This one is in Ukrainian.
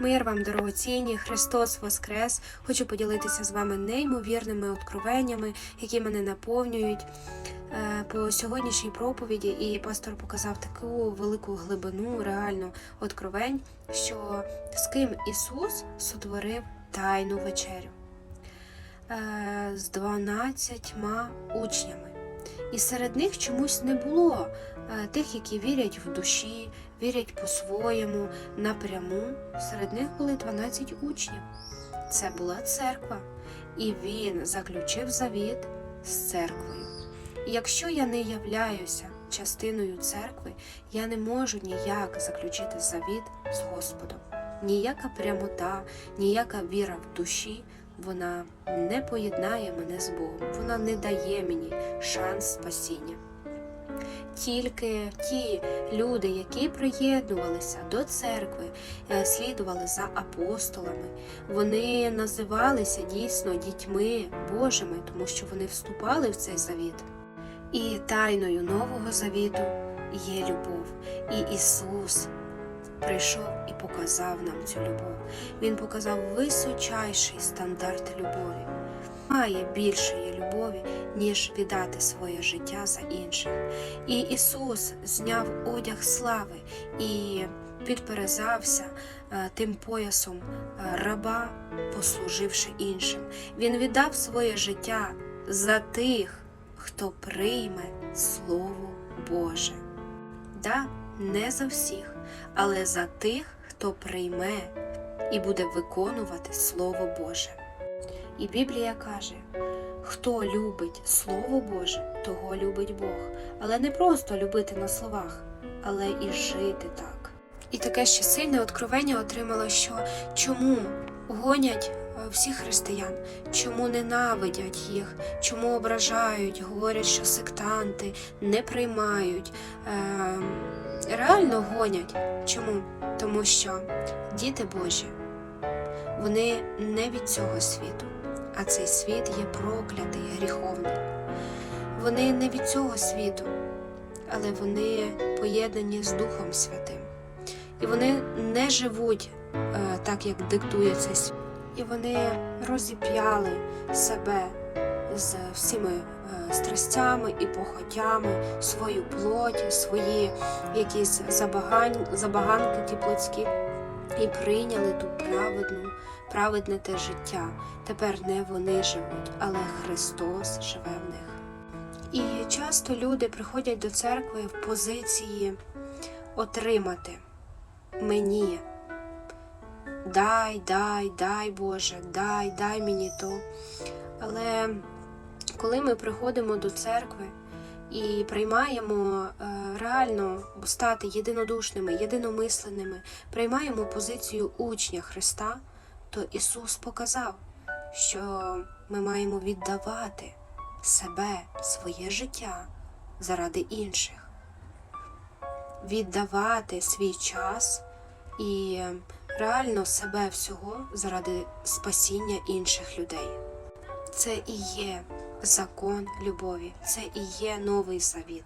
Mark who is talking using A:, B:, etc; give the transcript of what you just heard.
A: Мир вам, дорогоцінні, Христос Воскрес! Хочу поділитися з вами неймовірними откровеннями, які мене наповнюють е, по сьогоднішній проповіді. І пастор показав таку велику глибину, реально откровень, що з ким Ісус сотворив тайну вечерю е, з 12 учнями. І серед них чомусь не було е, тих, які вірять в душі, вірять по-своєму, напряму. Серед них були 12 учнів. Це була церква, і він заключив завіт з церквою. Якщо я не являюся частиною церкви, я не можу ніяк заключити завіт з Господом. Ніяка прямота, ніяка віра в душі вона не поєднає мене з Богом, вона не дає мені шанс спасіння. Тільки ті люди, які приєднувалися до церкви, е, слідували за апостолами, вони називалися дійсно дітьми Божими, тому що вони вступали в цей завіт. І тайною Нового Завіту є любов. І Ісус прийшов і показав нам цю любов. Він показав височайший стандарт любові. Немає більшої любові, ніж віддати своє життя за інших. І Ісус зняв одяг слави і підперезався е, тим поясом е, раба, послуживши іншим. Він віддав своє життя за тих, хто прийме Слово Боже. Да, не за всіх, але за тих, хто прийме і буде виконувати Слово Боже. І Біблія каже: хто любить Слово Боже, того любить Бог. Але не просто любити на словах, але і жити так. І таке ще сильне откровення отримала, що чому гонять е, всіх християн, чому ненавидять їх, чому ображають, говорять, що сектанти не приймають. Реально гонять. Чому? Тому що діти Божі, вони не від цього світу, а цей світ є проклятий, гріховний. Вони не від цього світу, але вони поєднані з Духом Святим. І вони не живуть е, так, як диктує цей світ. І вони розіп'яли себе з всіми е, страстями і похотями, свою плоть, свої якісь забагань, забаганки ті плотські, і прийняли ту праведну, праведне те життя. Тепер не вони живуть, але Христос живе в них. І часто люди приходять до церкви в позиції отримати мені. Дай, дай, дай Боже, дай, дай мені то. Але коли ми приходимо до церкви і приймаємо е, реально стати єдинодушними, єдиномисленими, приймаємо позицію учня Христа, то Ісус показав, що ми маємо віддавати себе, своє життя заради інших, віддавати свій час і реально себе всього заради спасіння інших людей. Це і є закон любові, це і є новий завіт.